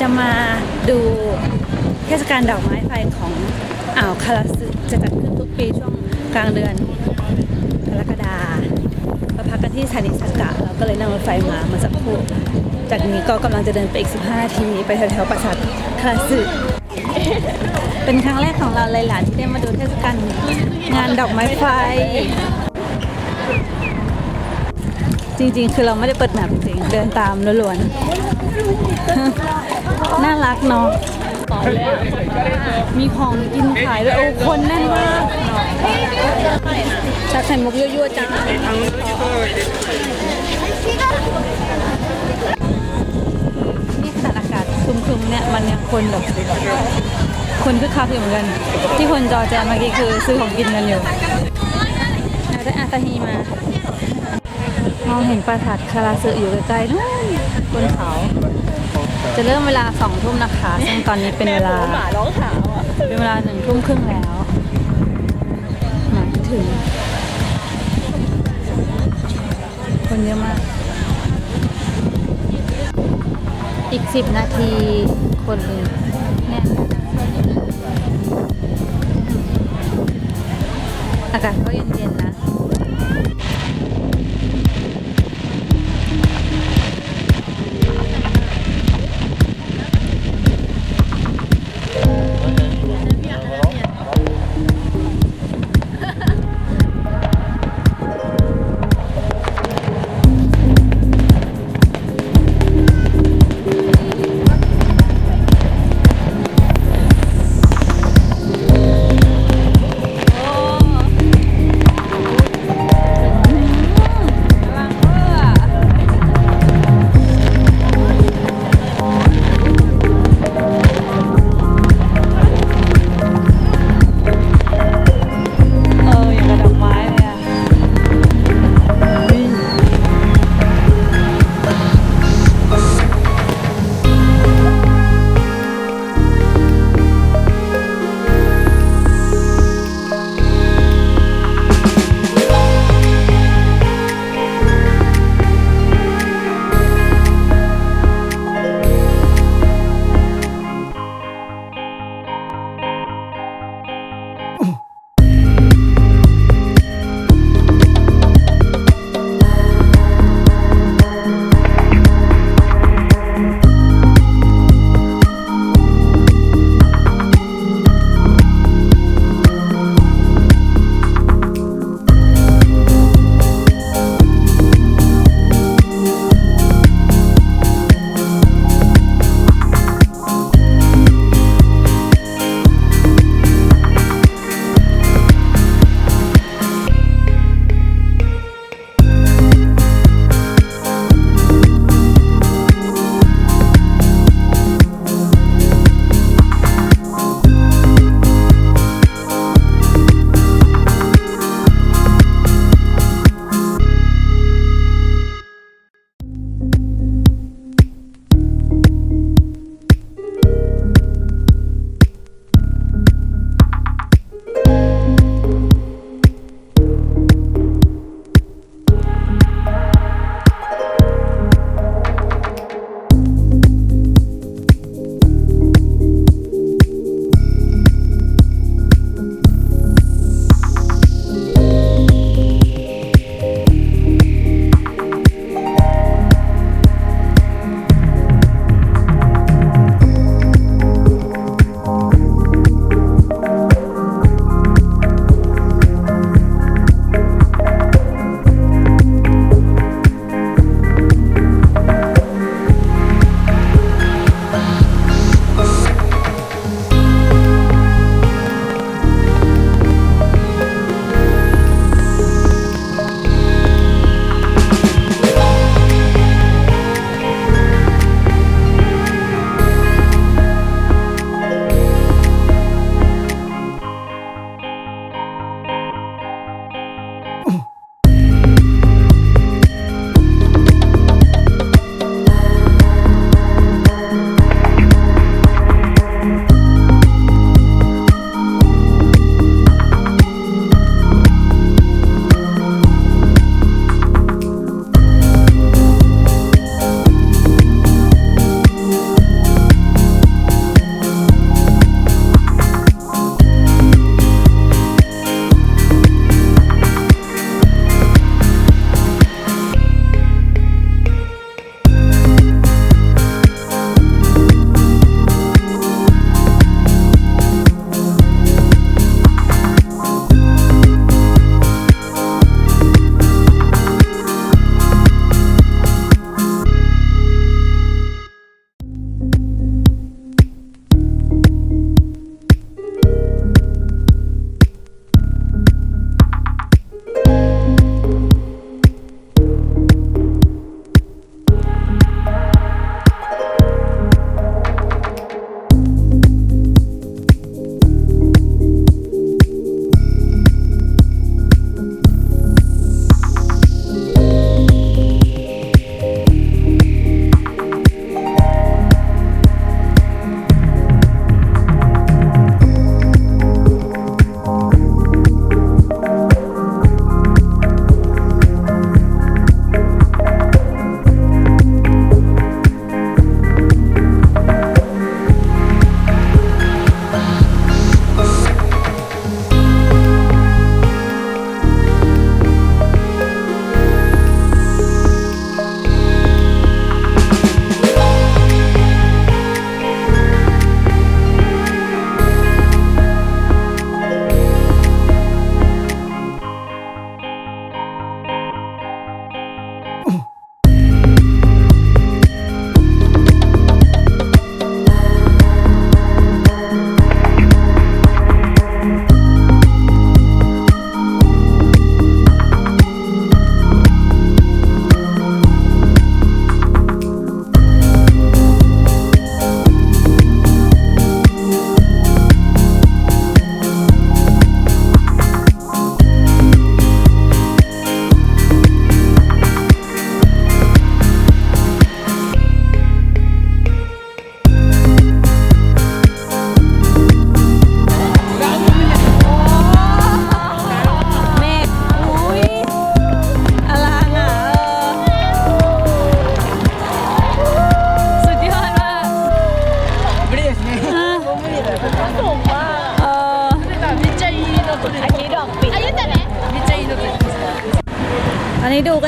จะมาดูเทศกาลดอกไม้ไฟของอ่าวคาราสึจะจัดขึ้นทุกปีช่วงกลางเดือนกรกฎาเราพักกันที่ซานิสากะเราก็เลยนั่งรถไฟมามาสักครู่จากนี้ก็กำลังจะเดินไปอีก 15 นาที ไปแถวๆปราสาทคาราสึเป็นครั้งแรกของเราเลยหลานที่ได้มาดูเทศกาลงานดอกไม้ไฟ จริง ๆ คือเราไม่ได้เปิดแมพจริงเดินตามล้วนๆ น่ารักเนาะมีของกินขายด้วยโอ้คนแน่นมากชาไข่มุกยั่วๆจ้านี่ขนาดอากาศครึมๆเนี่ยมันยังคนแบบคนคึกคักอยู่เหมือนกัน ที่คนจอแจเมื่อกี้คือซื้อของกินกันอยู่ได้อาตาฮีมา มองเห็นปราสาทคาราสึอยู่ใกล้ๆนู่นบนเขา จะเริ่มเวลาสองทุ่มนะคะ ซึ่งตอนนี้เป็นเวลาหมาร้องขาวอะเป็นเวลาหนึ่งทุ่มครึ่งแล้วหมายถึง คนเยอะมาก อีกสิบนาทีคนเลยเนี่ยอากาศก็เย็นๆนะ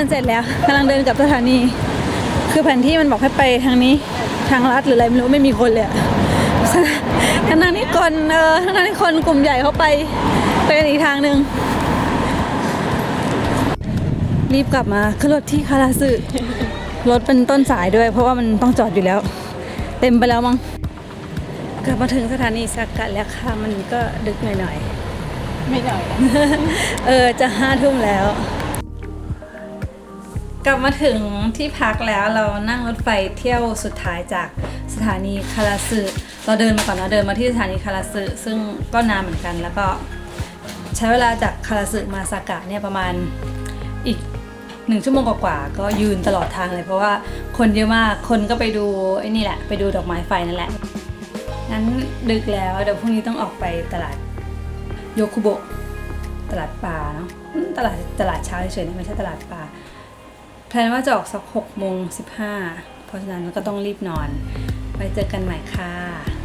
อนนี้ดูกันเสร็จแล้วกำลังเดินกลับสถานี คือแผนที่มันบอกให้ไปทางนี้ทางลัดหรืออะไรไม่รู้ไม่มีคนเลยอะทางนั้นที่คนเออทางนั้นที่คนกลุ่มใหญ่เขาไปไปกันอีกทางหนึ่งรีบกลับมาขึ้นรถที่คาราสึรถเป็นต้นสายด้วย เพราะว่ามันต้องจอดอยู่แล้ว เต็มไปแล้วมั้งกลับมาถึงสถานีสักกะแล้วค่ะมันก็ดึกหน่อยๆไม่หน่อย เออจะห้าทุ่มแล้ว กลับมาถึงที่พักแล้วเรานั่งรถไฟเที่ยวสุดท้ายจากสถานีคาราสึเราเดินมาก่อนนะเดินมาที่สถานีคาราสึซึ่งก็นานเหมือนกันแล้วก็ใช้เวลาจากคาราสึมาซากะเนี่ยประมาณอีกหนึ่งชั่วโมงกว่าๆก็ยืนตลอดทางเลย เพราะว่าคนเยอะมากคนก็ไปดูไอ้นี่แหละไปดูดอกไม้ไฟนั่นแหละงั้นดึกแล้วเดี๋ยวพรุ่งนี้ต้องออกไปตลาดโยคุโบะตลาดปลาเนาะตลาดตลาดเช้าเฉยๆไม่ใช่ตลาดปลา แพลนว่าจะออกสักหกโมงสิบห้าเพราะฉะนั้นก็ต้องรีบนอน ไว้เจอกันใหม่ค่ะ